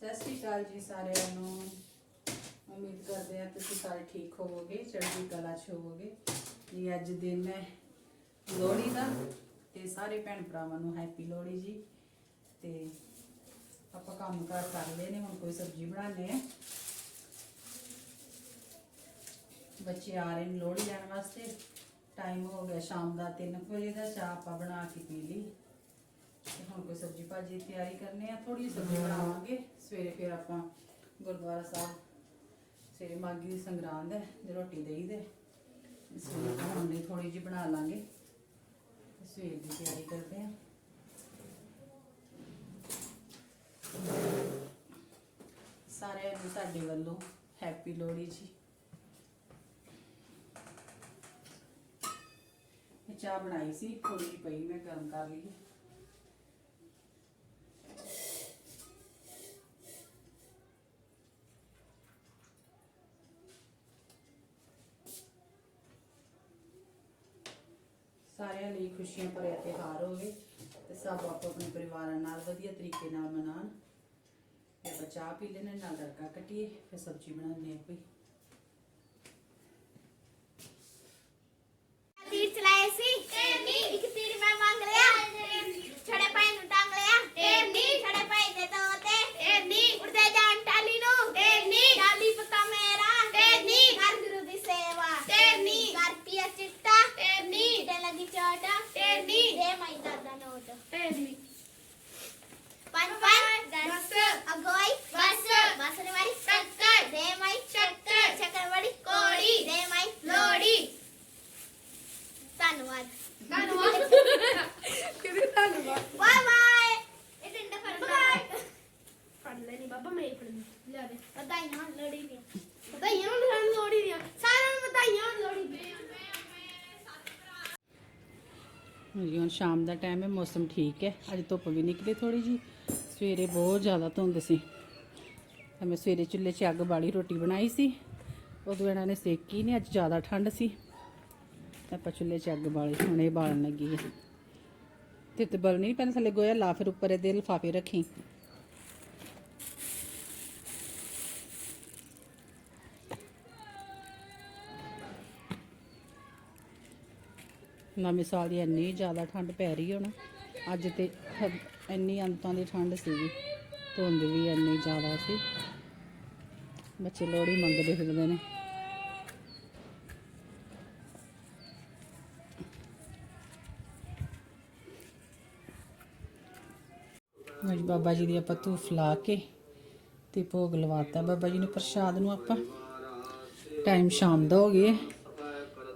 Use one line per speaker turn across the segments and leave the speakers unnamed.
ਸਤਿ ਸ਼੍ਰੀ ਅਕਾਲ ਜੀ ਸਾਰਿਆਂ ਨੂੰ। ਉਮੀਦ ਕਰਦੇ ਹਾਂ ਤੁਸੀਂ ਸਾਰੇ ਠੀਕ ਹੋਵੋਗੇ, ਚੜ੍ਹਦੀ ਕਲਾ 'ਚ ਹੋਵੋਗੇ। ਜੀ ਅੱਜ ਦਿਨ ਹੈ ਲੋਹੜੀ ਦਾ ਤੇ ਸਾਰੇ ਭੈਣ ਭਰਾਵਾਂ ਨੂੰ ਹੈਪੀ ਲੋਹੜੀ ਜੀ। ਤੇ ਆਪਾਂ ਕੰਮ ਕਾਰ ਕਰ ਲਏ ਨੇ, ਹੁਣ ਕੋਈ ਸਬਜ਼ੀ ਬਣਾਉਂਦੇ ਆ ਬੱਚੇ ਆ ਰਹੇ ਨੇ ਲੋਹੜੀ ਲੈਣ ਵਾਸਤੇ। ਟਾਈਮ ਹੋ ਗਿਆ ਸ਼ਾਮ ਦਾ 3 ਵਜੇ ਦਾ, ਚਾਹ ਆਪਾਂ ਬਣਾ ਕੇ ਪੀ ਲਈ। ਹੁਣ ਕੋਈ ਸਬਜ਼ੀ ਭਾਜੀ ਦੀ ਤਿਆਰੀ ਕਰਨੇ ਆ ਥੋੜੀ ਸਬਜ਼ੀ ਬਣਾਵਾਂਗੇ। ਸਵੇਰੇ ਫਿਰ ਆਪਾਂ ਗੁਰਦੁਆਰਾ ਸਾਹਿਬ, ਸਵੇਰੇ ਮਾਗੀ ਦੀ ਸੰਗਰਾਂਦ ਹੈ ਤੇ ਰੋਟੀ ਦੇਈ ਦੇ ਇਸ ਹੁਣ ਲਈ ਥੋੜੀ ਜਿਹੀ ਬਣਾ ਲਾਂਗੇ। ਤੇ ਸਵੇਰ ਦੀ ਤਿਆਰੀ ਕਰਦੇ ਆ। ਸਾਰਿਆਂ ਨੂੰ ਸਾਡੇ ਵੱਲੋਂ ਹੈਪੀ ਲੋਹੜੀ ਜੀ। ਚਾਹ ਬਣਾਈ ਸੀ ਥੋੜੀ ਜਿਹੀ ਪਈ, ਮੈਂ ਗਰਮ ਕਰ ਲਈ। ਸਾਰਿਆਂ ਲਈ ਖੁਸ਼ੀਆਂ ਭਰਿਆ ਤਿਉਹਾਰ ਹੋਵੇ ਤੇ ਸਭ ਆਪੋ ਆਪਣੇ ਪਰਿਵਾਰਾਂ ਨਾਲ ਵਧੀਆ ਤਰੀਕੇ ਨਾਲ ਮਨਾਉਣ ਤੇ ਆਪਾਂ ਚਾਹ ਪੀ ਲੈਣੇ ਨਾਲ ਤੜਕਾ ਕੱਟੀਏ, ਫਿਰ ਸਬਜ਼ੀ ਬਣਾਉਂਦੇ ਆ ਕੋਈ
ਤੀਰ ਚਲਾਏ ਸੀ ਇੱਕ ਤੀਰ ਮੈਂ ਮੰਗ ਲਿਆ ਛੜੇ ਪਾਈ ਨੂੰ ਟੰਗ ਲਿਆ ਛੜੇ ਪਾਈ ਦੇ ਦੋ ਤੇ ਉੜਦੇ ਜਾਣ ਟਾਲੀ ਨੂੰ ਟਾਲੀ ਪਤਾ ਮੇਰਾ ਘਰ ਗੁਰੂ ਦੀ ਸੇਵਾ ਘਰ ਪੀਆ ਚਿੱਟਾ ਤੇ ਲੱਗੀ ਚੋਟ ਦੇ ਮਾਈ ਦਾਦਾ ਨੋਟ ਪੰਜ ਪੰਜ ਦਸ ਅਗੋਈ ਬਸ ਬਸ ਨੇ ਮਾਰੀ ਟੱਕਰ ਦੇ ਮਾਈ ਚੱਕਰ ਚੱਕਰ ਵਾਲੀ ਕੋੜੀ ਦੇ ਮਾਈ ਲੋੜੀ ਧੰਨਵਾਦ
ਕਿਹਦੇ ਧੰਨਵਾਦ
ਬਾਏ ਬਾਏ ਇਹ ਡੰਡਾ ਫੜ ਬਾਏ
ਫੜ ਲੈਣੀ ਬਾਬਾ ਮੈਂ ਹੀ ਫੜਨੀ ਲਿਆ ਦੇ
ਵਧਾਈਆਂ ਲੋੜੀ ਦੀਆਂ
ਵਧਾਈਆਂ ਨੂੰ ਸਾਨੂੰ ਲੋੜੀ ਦੀਆਂ ਸਾਰਿਆਂ ਨੂੰ ਵਧਾਈਆਂ ਲੋੜੀ ਦੀਆਂ
ਹਾਂਜੀ ਹੁਣ ਸ਼ਾਮ ਦਾ ਟਾਈਮ ਹੈ, ਮੌਸਮ ਠੀਕ ਹੈ। ਅੱਜ ਧੁੱਪ ਵੀ ਨਿਕਲੀ ਥੋੜੀ ਜੀ ਸਵੇਰੇ ਬਹੁਤ ਜ਼ਿਆਦਾ ਧੁੰਦ ਸੀ। ਮੈਂ ਸਵੇਰੇ ਚੁੱਲ੍ਹੇ 'ਚ ਅੱਗ ਬਾਲੀ, ਰੋਟੀ ਬਣਾਈ ਸੀ। ਉਦੋਂ ਇਹਨਾਂ ਨੇ ਸੇਕੀ ਨਹੀਂ ਅੱਜ ਜ਼ਿਆਦਾ ਠੰਡ ਸੀ। ਆਪਾਂ ਚੁੱਲ੍ਹੇ 'ਚ ਅੱਗ ਬਾਲੀ, ਹੁਣ ਬਾਲਣ ਲੱਗੀ ਹੈ ਤੇ ਤੇ ਬਲ ਨਹੀਂ ਪਹਿਲਾਂ ਥੱਲੇ ਗੋਇਆ ਲਾ, ਫਿਰ ਉੱਪਰ ਇਹਦੇ ਲਿਫਾਫੇ ਰੱਖੀ। ਨਵੇਂ ਸਾਲ ਦੀ ਇੰਨੀ ਜ਼ਿਆਦਾ ਠੰਡ ਪੈ ਰਹੀ ਹੁਣ ਅੱਜ ਤੇ ਇੰਨੀ ਅੰਤਾਂ ਦੀ ਠੰਡ ਸੀਗੀ, ਧੁੰਦ ਵੀ ਇੰਨੀ ਜ਼ਿਆਦਾ ਸੀ। ਬੱਚੇ ਲੋਹੜੀ ਮੰਗਦੇ ਫਿਰਦੇ ਨੇ। ਬਾਬਾ ਜੀ ਦੀ ਆਪਾਂ ਧੂਫ ਲਾ ਕੇ ਤੇ ਭੋਗ ਲਵਾਤਾ। ਬਾਬਾ ਜੀ ਨੂੰ ਪ੍ਰਸ਼ਾਦ ਨੂੰ ਆਪਾਂ ਟਾਈਮ ਸ਼ਾਮ ਦਾ ਹੋ ਗਿਆ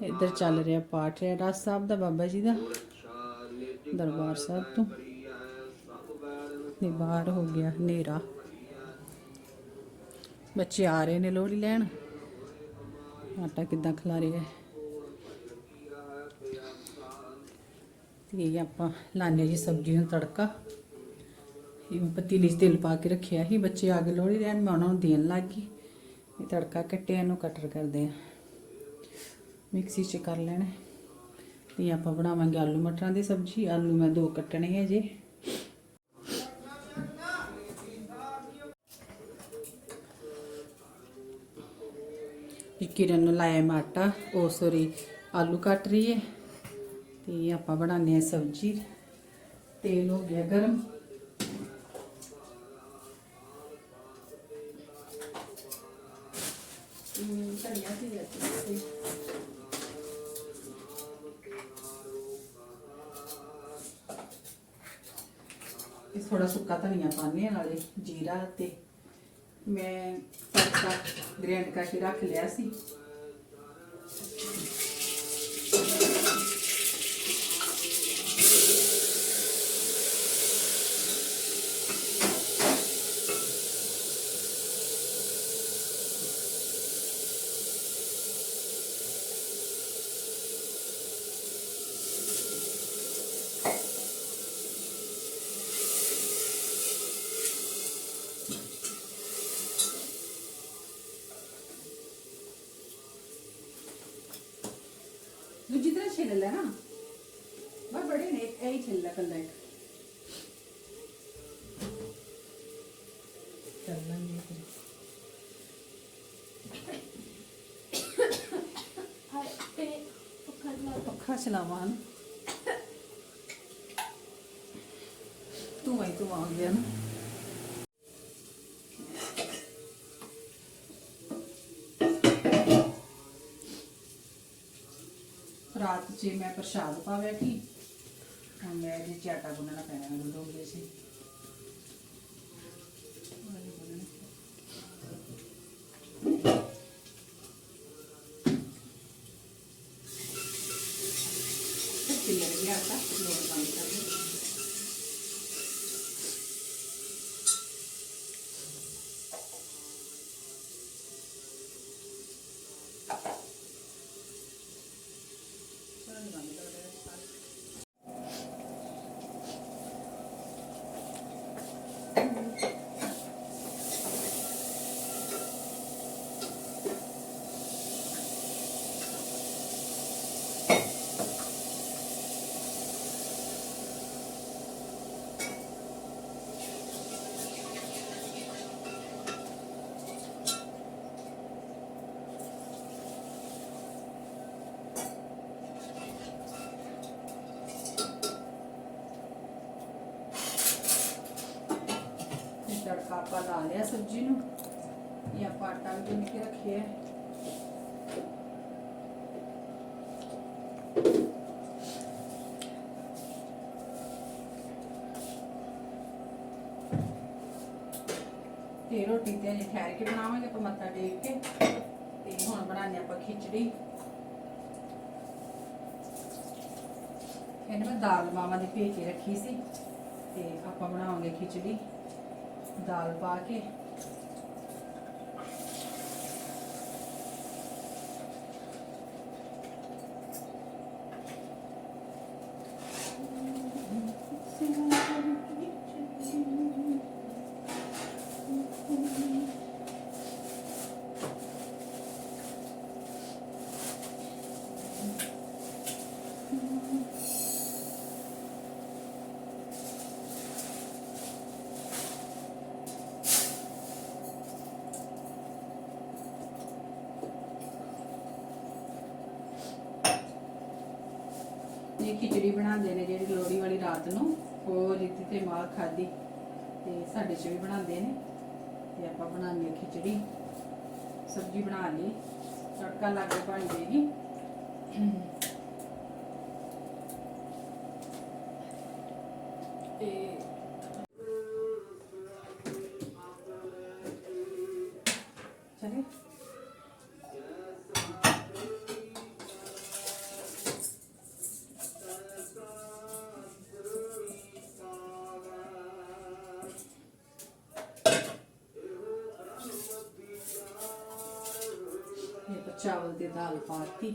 ਇੱਧਰ ਚੱਲ ਰਿਹਾ ਪਾਠ ਹੈ। ਰਾਜ ਸਾਹਿਬ ਦਾ ਬਾਬਾ ਜੀ ਦਾ ਦਰਬਾਰ ਸਾਹਿਬ ਤੋਂ। ਤੇ ਬਾਹਰ ਹੋ ਗਿਆ ਹਨੇਰਾ। ਬੱਚੇ ਆ ਰਹੇ ਨੇ ਲੋਹੜੀ ਲੈਣ। ਆਟਾ ਕਿੱਦਾਂ ਖਿਲਾ ਰਿਹਾ ਹੈ। ਤੇ ਆਪਾਂ ਲਾਣੇ ਜੀ ਸਬਜ਼ੀ ਨੂੰ ਤੜਕਾ। ਇਹ ਮੈਂ ਪਤੀਲੀ 'ਚ ਤੇਲ ਪਾ ਕੇ ਰੱਖਿਆ ਸੀ। ਬੱਚੇ ਆ ਕੇ ਲੋਹੜੀ ਰਹਿਣ ਮੈਂ ਉਹਨਾਂ ਨੂੰ ਦੇਣ ਲੱਗ ਗਈ। ਇਹ ਤੜਕਾ ਕੱਟਿਆ, ਇਹਨੂੰ ਕਟਰ ਕਰਦੇ ਆ। ਮਿਕਸੀ 'ਚ ਕਰ ਲੈਣਾ। ਤੇ ਆਪਾਂ ਬਣਾਵਾਂਗੇ ਆਲੂ ਮਟਰਾਂ ਦੀ ਸਬਜ਼ੀ। ਆਲੂ ਮੈਂ ਦੋ ਕੱਟਣੇ ਹੈ ਜੇ ਕਿਰਨ ਨੂੰ ਲਾਇਆ ਮੈਂ ਆਟਾ। ਉਹ ਸੋਰੀ, ਆਲੂ ਕੱਟ ਰਹੀ ਹੈ। ਤੇ ਆਪਾਂ ਬਣਾਉਂਦੇ ਆ ਸਬਜ਼ੀ। ਤੇਲ ਹੋ ਗਿਆ ਗਰਮ। ਇਹ ਥੋੜਾ ਸੁੱਕਾ ਧਨੀਆ ਪਾਉਂਦੇ ਪਾਣੇ ਨਾਲੇ ਜੀਰਾ ਤੇ ਮੈਂ ਤੜਕਾ ਗ੍ਰੈਂਡ ਕਰਕੇ ਰੱਖ ਲਿਆ ਸੀ। ಹಿಲ್ಲಲ್ಲ ಬರಬೇಡಿ ಐಚ್ ಇಲ್ಲ ಕಲ್ದಾಗ ਪੱਖਾ ਚਲਾਵਾਂ ਤੂੰ ਆਈ ਤੂੰ ਆ ਗਿਆ ਨਾ ਰਾਤ 'ਚ ਮੈਂ ਪ੍ਰਸ਼ਾਦ ਪਾਵਿਆ ਕਿ ਹੁਣ ਮੈਂ ਇਹਦੇ ਚ ਆਟਾ ਗੁੰਨਣਾ ਪੈਣਾ ਮੈਨੂੰ ਡੋਲੇ ਸੀ ਸਬਜ਼ੀ ਨੂੰ ਇਹ ਆਪਾਂ ਆਟਾ ਵੀ ਗੁੰਨ ਕੇ ਰੱਖਿਆ ਤੇ ਰੋਟੀ ਤੇ ਅਜੇ ਠਹਿਰ ਕੇ ਬਣਾਵਾਂਗੇ ਆਪਾਂ ਮੱਥਾ ਟੇਕ ਕੇ। ਤੇ ਹੁਣ ਬਣਾਉਂਦੇ ਆਪਾਂ ਖਿਚੜੀ। ਇਹਨੇ ਮੈਂ ਦਾਲ ਮਾਮਾ ਦੀ ਭੇ ਕੇ ਰੱਖੀ ਸੀ। ਤੇ ਆਪਾਂ ਬਣਾਵਾਂਗੇ ਖਿਚੜੀ। ਦਾਲ ਪਾ ਕੇ ਇਹ ਖਿਚੜੀ ਬਣਾਉਂਦੇ ਨੇ ਜਿਹੜੀ ਲੋਹੜੀ ਵਾਲੀ ਰਾਤ ਨੂੰ, ਉਹ ਰੀਤੀ ਤੇ ਮਾਲ ਖਾਦੀ ਤੇ ਸਾਡੇ ਚ ਵੀ ਬਣਾਉਂਦੇ ਨੇ ਤੇ ਆਪਾਂ ਬਣਾਉਂਦੇ ਖਿਚੜੀ। ਸਬਜ਼ੀ ਬਣਾ ਲਈ, ਤੜਕਾ ਲਾ ਕੇ ਬਣ ਜਾਏਗੀ। ਤੇ ਦੀ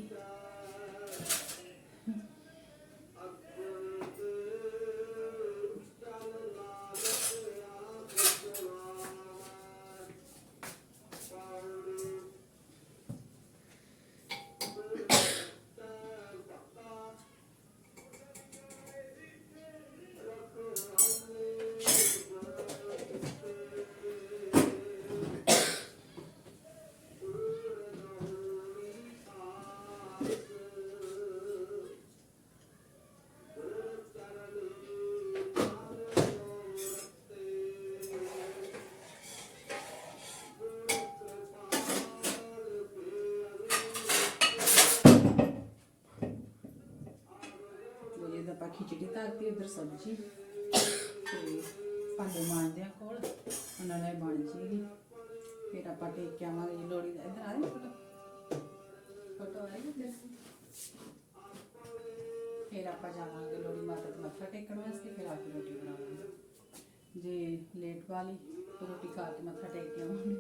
ਸਬਜ਼ੀ ਤੇ ਭਾਂਡੇ ਮਾਂਜਦੇ ਆ ਕੋਲ, ਉਹਨਾਂ ਨੇ ਬਣ ਜੇਗੀ। ਫਿਰ ਆਪਾਂ ਟੇਕ ਕੇ ਆਵਾਂਗੇ ਜੀ ਲੋੜੀ ਦਾ। ਇੱਧਰ ਆ ਰਹੀ ਫੋਟੋ? ਫੋਟੋ ਆ ਰਹੀ ਫਿਰ ਆਪਾਂ ਜਾਵਾਂਗੇ ਲੋੜੀ ਮਾਤਾ ਦੇ ਮੱਥਾ ਟੇਕਣ ਵਾਸਤੇ, ਫਿਰ ਆ ਕੇ ਰੋਟੀ ਬਣਾਵਾਂਗੇ। ਜੇ ਲੇਟ ਵਾਲੀ, ਤਾਂ ਰੋਟੀ ਖਾ ਕੇ ਮੱਥਾ ਟੇਕ ਕੇ ਆਵਾਂਗੇ।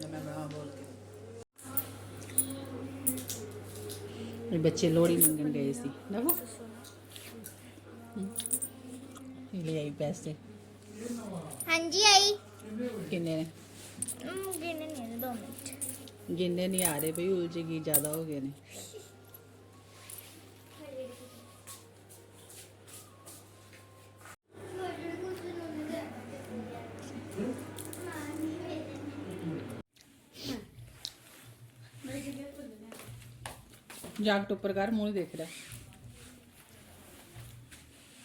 ਮੈਂ ਬਣਾ ਬੋਲ ਕੇ ਇਹ ਬੱਚੇ ਲੋੜੀ ਮੰਗਣ ਗਏ ਸੀ ਨਵੋ ਲੈ ਆਈ ਪੈਸੇ
ਹਾਂਜੀ ਆਈ
ਕਿੰਨੇ ਨੇ
ਗਿਣਨੇ ਨਹੀਂ ਦੋ ਮਿੰਟ
ਗਿਣਨੇ ਨਹੀਂ ਆ ਰਹੇ ਭਈ ਉਲਝਗੀ ਜ਼ਿਆਦਾ ਹੋ ਗਏ ਨੇ ਜਾਕਟ ਉੱਪਰ ਕਰ ਮੂੰਹ ਦੇਖ ਰਿਹਾ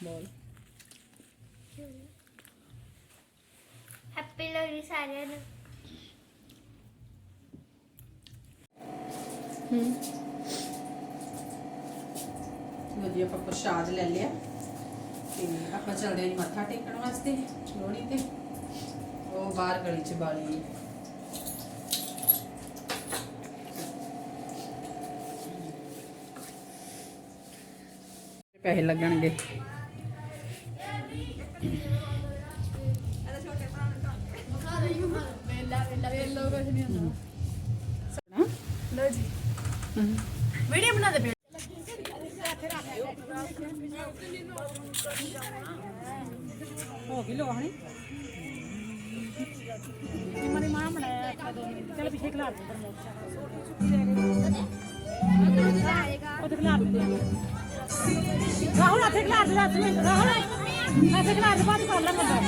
ਬੋਲ।
ਹੈਪੀ ਲੋਹੜੀ ਸਾਰਿਆਂ ਨੂੰ।
ਲੋ ਜੀ ਆਪਾਂ ਪ੍ਰਸ਼ਾਦ ਲੈ ਲਿਆ। ਤੇ ਆਪਾਂ ਚੱਲਦੇ ਹਾਂ ਮੱਥਾ ਟੇਕਣ ਵਾਸਤੇ ਲੋਹੜੀ ਤੇ। ਉਹ ਬਾਹਰ ਗਲੀ ਚ ਬਾਲੀ। ਹੈ ਪੈਸੇ ਲੱਗਣਗੇ। ਹਾਂ
ਲੋ ਜੀ। ਵੀਡੀਓ ਬਣਾ ਦੇ
ਹੋ ਗਈ ਲੋ ਹਣੀ।
ਮਨੇ ਮਾਂ ਬਣਾਇਆ ਚਲ ਪਿੱਛੇ ਖਿਲਾ ਦੇ ਉਹ ਖਿਲਾ ਦੇ ਰਾਹੁਲ ਆਥੇ ਖਿਲਾ ਦੇ ਰਾਤ ਵਿੱਚ ਰਾਹੁਲ। ਆਥੇ ਖਿਲਾ ਦੇ, ਬਾਅਦ ਕਰ ਲੈ ਬੰਦਾ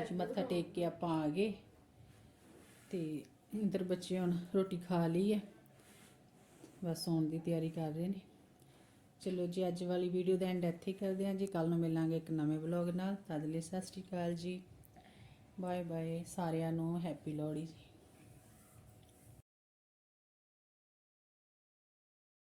ਅੱਜ ਮੱਥਾ ਟੇਕ ਕੇ ਆਪਾਂ ਆ ਗਏ ਤੇ ਇੰਦਰ ਬੱਚੇ ਹੁਣ ਰੋਟੀ ਖਾ ਲਈ ਹੈ। ਬਸ ਸੌਣ ਦੀ ਤਿਆਰੀ ਕਰ ਰਹੇ ਨੇ। ਚਲੋ ਜੀ, ਅੱਜ ਵਾਲੀ ਵੀਡੀਓ ਦਾ ਐਂਡ ਇੱਥੇ ਹੀ ਕਰਦੇ ਹਾਂ ਜੀ। ਕੱਲ ਨੂੰ ਮਿਲਾਂਗੇ ਇੱਕ ਨਵੇਂ ਵਲੌਗ ਨਾਲ। ਤਦ ਲਈ ਸਤਿ ਸ਼੍ਰੀ ਅਕਾਲ ਜੀ। ਬਾਏ ਬਾਏ ਸਾਰਿਆਂ ਨੂੰ ਹੈਪੀ ਲੋਹੜੀ